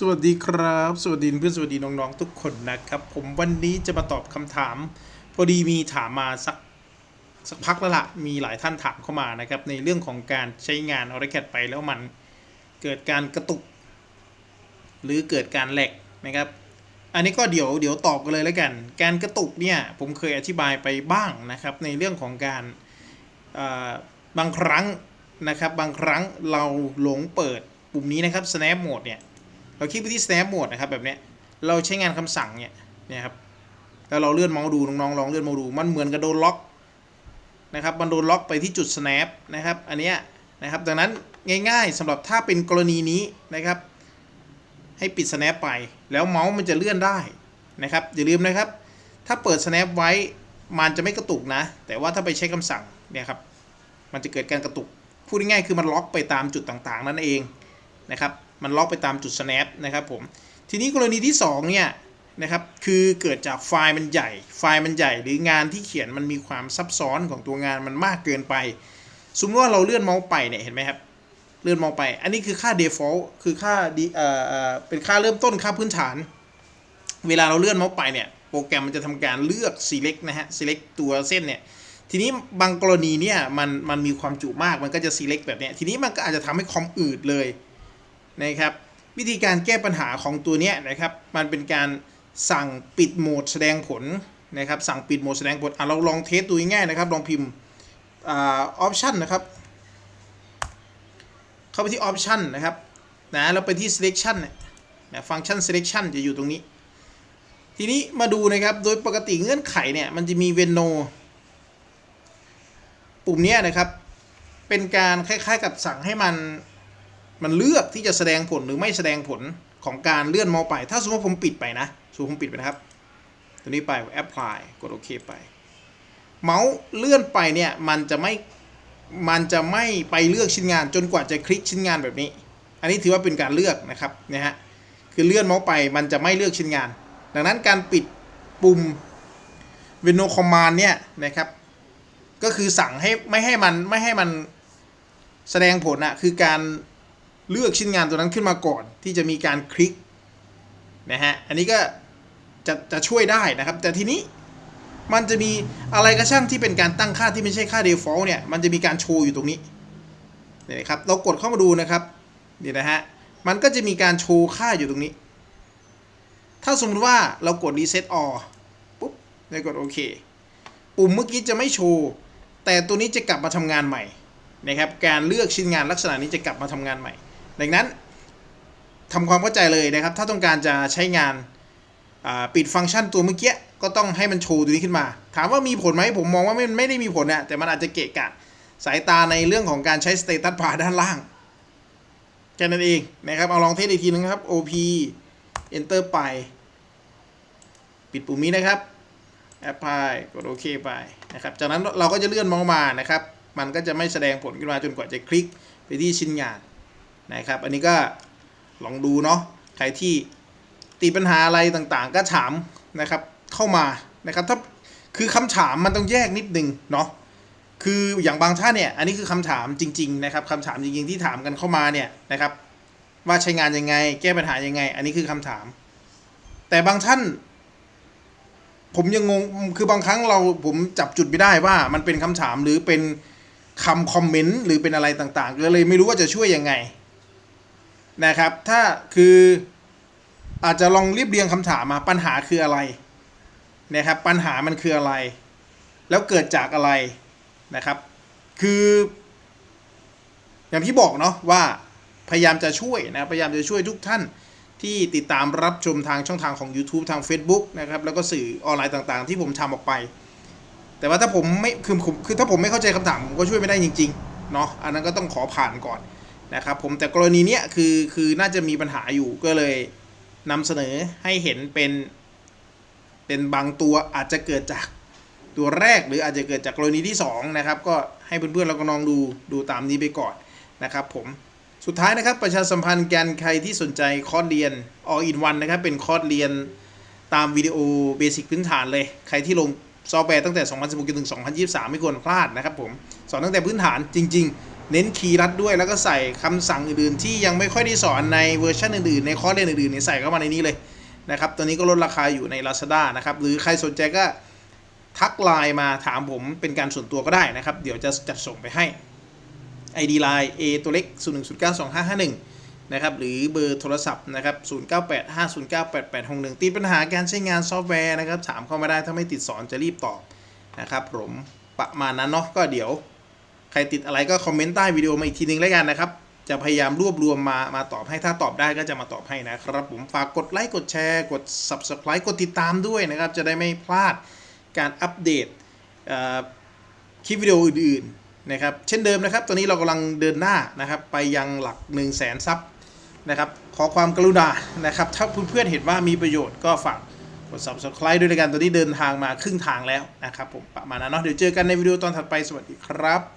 สวัสดีครับ สวัสดีเพื่อนสวัสดีน้องๆทุกคนนะครับ ผมวันนี้จะมาตอบคำถาม พอดีมีถามมาสักสักพักแล้วละมีหลายท่านถามเข้ามานะครับ ในเรื่องของการใช้งาน a u r a c a d ไปแล้วมันเกิดการกระตุก หรือเกิดการแหลกนะครับ อันนี้ก็เดี๋ยวเดี๋ยวตอบกันเลยแล้วกัน การกระตุกเนี่ยผมเคยอธิบายไปบ้างนะครับ ในเรื่องของการบางครั้งนะครับ บางครั้งเราหลงเปิดปุ่มนี้นะครับ snap mode เนี่ย เราคลิกไปที่ snap mode นะครับแบบเนี้ยเราใช้งานคำสั่งเนี่ยเนี่ยครับแล้วเราเลื่อนเมาส์ดูน้องๆลองเลื่อนเมาส์ดูมันเหมือนกับโดนล็อกนะครับมันโดนล็อกไปที่จุด snap นะครับอันเนี้ยนะครับดังนั้นง่ายๆสำหรับถ้าเป็นกรณีนี้นะครับ ให้ปิด snap ไป แล้วเมาส์มันจะเลื่อนได้นะครับอย่าลืมนะครับ ถ้าเปิด snap ไว้มันจะไม่กระตุกนะ แต่ว่าถ้าไปใช้คำสั่งเนี่ยครับมันจะเกิดการกระตุกพูดง่ายๆคือมันล็อกไปตามจุดต่างๆ นั่นเองนะครับ มันล็อกไปตามจุด snap นะครับผมทีนี้กรณีที่2เนี่ยนะครับคือเกิดจากไฟล์มันใหญ่ ไฟล์มันใหญ่หรืองานที่เขียนมันมีความซับซ้อนของตัวงานมันมากเกินไป สมมติว่าเราเลื่อนเมาส์ไปเนี่ยเห็นไหมครับเลื่อนเมาส์ไป อันนี้คือค่า default คือค่าดีเอ่อเป็นค่าเริ่มต้นค่าพื้นฐาน เวลาเราเลื่อนเมาส์ไปเนี่ย โปรแกรมมันจะทำการเลือก select นะฮะ select ตัวเส้นเนี่ย ทีนี้บางกรณีเนี่ยมันมันมีความจุมาก มันก็จะ select แบบเนี้ย ทีนี้มันก็อาจจะทำให้คอมอืดเลย นะครับ วิธีการแก้ปัญหาของตัวนี้นะครับ มันเป็นการสั่งปิดโหมดแสดงผลนะครับ สั่งปิดโหมดแสดงผลอะเราลองเทสดูง่ายๆนะครับ ลองพิมพ์อ่าออปชันนะครับ เข้าไปที่ออปชันนะครับนะแล้วไปที่ selection เนี่ยนะฟังก์ชัน selection จะอยู่ตรงนี้ ทีนี้มาดูนะครับ โดยปกติเงื่อนไขเนี่ย มันจะมี v e n o ปุ่มนี้นะครับ เป็นการคล้ายๆกับสั่งให้มัน มันเลือกที่จะแสดงผลหรือไม่แสดงผลของการเลื่อนเมาส์ไป ถ้าสมมติผมปิดไปนะสมมติผมปิดไปนะครับ ตัวนี้ไป apply กดโอเคไป เมาส์เลื่อนไปเนี่ยมันจะไม่ มันจะไม่ไปเลือกชิ้นงานจนกว่าจะคลิกชิ้นงานแบบนี้ อันนี้ถือว่าเป็นการเลือกนะครับนะฮะ คือเลื่อนเมาส์ไปมันจะไม่เลือกชิ้นงาน ดังนั้นการปิดปุ่ม Windows Command เนี่ยนะครับ ก็คือสั่งให้ไม่ให้มันไม่ให้มันแสดงผลอะคือการ เลือกชิ้นงานตัวนั้นขึ้นมาก่อน ที่จะมีการคลิกนะฮะอันนี้ก็จะจะช่วยได้นะครับ แต่ทีนี้มันจะมีอะไรก็ช่างที่เป็นการตั้งค่าที่ไม่ใช่ค่า default เนี่ยมันจะมีการโชว์อยู่ตรงนี้เนี่ยนะครับเรากดเข้ามาดูนะครับนี่นะฮะมันก็จะมีการโชว์ค่าอยู่ตรงนี้ ถ้าสมมติว่าเรากด reset all ปุ๊บแล้วกดโอเคปุ่มเมื่อกี้จะไม่โชว์ แต่ตัวนี้จะกลับมาทำงานใหม่นะครับการเลือกชิ้นงานลักษณะนี้จะกลับมาทำงานใหม่ ดังนั้นทำความเข้าใจเลยนะครับ ถ้าต้องการจะใช้งานปิดฟังก์ชันตัวเมื่อกี้ก็ต้องให้มันโชว์ตัวนี้ขึ้นมา ถามว่ามีผลไหมผมมองว่าไม่ไม่ได้มีผลนะแต่มันอาจจะเกะกะสายตาในเรื่องของการใช้สเตตัสบาร์ด้านล่างแค่นั้นเองนะครับเอาลองเทสอีกทีนึงครับ OP Enter ไป ปิดปุ่มนี้นะครับ Apply กดโอเคไปนะครับ จากนั้นเราก็จะเลื่อนมองมานะครับ มันก็จะไม่แสดงผลขึ้นมาจนกว่าจะคลิกไปที่ชิ้นงาน นะครับ อันนี้ก็ลองดูเนาะใครที่ติดปัญหาอะไรต่างๆ ก็ถามนะครับเข้ามานะครับถ้าคือคำถามมันต้องแยกนิดนึงเนาะคืออย่างบางท่านเนี่ย อันนี้คือคำถามจริง ๆ นะครับคำถามจริงๆที่ถามกันเข้ามาเนี่ยนะครับ ว่าใช้งานยังไง แก้ปัญหายังไง อันนี้คือคำถาม แต่บางท่าน ผมยังงงคือบางครั้งเราผมจับจุดไม่ได้ว่ามันเป็นคำถามหรือเป็นคำคอมเมนต์หรือเป็นอะไรต่างๆก็เลยไม่รู้ว่าจะช่วยยังไง นะครับ ถ้าคืออาจจะลองเรียบเรียงคำถามมาปัญหาคืออะไรนะครับปัญหามันคืออะไร แล้วเกิดจากอะไรนะครับ คือ อย่างที่บอกเนาะว่าพยายามจะช่วยนะพยายามจะช่วยทุกท่านที่ติดตามรับชมทางช่องทางของ YouTube ทาง Facebook นะครับแล้วก็สื่อออนไลน์ต่างๆ ที่ผมทำออกไป แต่ว่าถ้าผมไม่คือผมคือถ้าผมไม่เข้าใจคำถามผมก็ช่วยไม่ได้จริงๆเนาะอันนั้นก็ต้องขอผ่านก่อน นะครับผมแต่กรณีเนี้ยคือคือน่าจะมีปัญหาอยู่ก็เลยนำเสนอให้เห็นเป็น เป็นบางตัวอาจจะเกิดจากตัวแรกหรืออาจจะเกิดจากกรณีที่ 2 นะครับ ก็ให้เพื่อนๆเราก็ลองดูดูตามนี้ไปก่อนนะครับผมสุดท้ายนะครับประชาสัมพันธ์กันใครที่สนใจคอร์สเรียน all in one นะครับ เป็นคอร์สเรียนตามวิดีโอเบสิกพื้นฐานเลย ใครที่ลงซอฟต์แวร์ตั้งแต่ 2016จนถึง 2023 ไม่ควรพลาดนะครับผม สอนตั้งแต่พื้นฐานจริง ๆ เน้นคีย์รัดด้วยแล้วก็ใส่คำสั่งอื่นๆ ที่ยังไม่ค่อยได้สอนในเวอร์ชันอื่นๆ ในคอร์สเรียนอื่นๆเนี่ยใส่เข้ามาในนี้เลยนะครับตัวนี้ก็ลดราคาอยู่ใน Lazada นะครับ หรือใครสนใจก็ทักไลน์มาถามผมเป็นการส่วนตัวก็ได้นะครับ เดี๋ยวจะจัดส่งไปให้ ID Line A ตัวเล็ก 0 1 0 9 2 5 5 1 นะครับ หรือเบอร์โทรศัพท์นะครับ 0 9 8 5 0 9 8 8 6 1 ติดปัญหาการใช้งานซอฟต์แวร์นะครับ ถามเข้ามาได้ถ้าไม่ติดสอนจะรีบตอบนะครับผมประมาณนั้นเนาะก็เดี๋ยว ใครติดอะไรก็คอมเมนต์ใต้วิดีโอมาอีกทีนึงแล้วกันนะครับ จะพยายามรวบรวมมามาตอบให้ถ้าตอบได้ก็จะมาตอบให้นะครับ ผมฝากกดไลค์กดแชร์ กด Subscribe กดติดตามด้วยนะครับ จะได้ไม่พลาดการอัปเดตคลิปวิดีโออื่นๆนะครับเช่นเดิมนะครับ ตอนนี้เรากำลังเดินหน้านะครับ ไปยังหลัก 1 0 0 0 0แสนซับนะครับ ขอความกรุณานะครับ ถ้าเพื่อนๆเห็นว่ามีประโยชน์ก็ฝากกด Subscribe ด้วยการตอนนี้เดินทางมาครึ่งทางแล้วนะครับผมประมาณนั้นเนาะเดี๋ยวเจอกันในวิดีโอตอนถัดไปสวัสดีครับ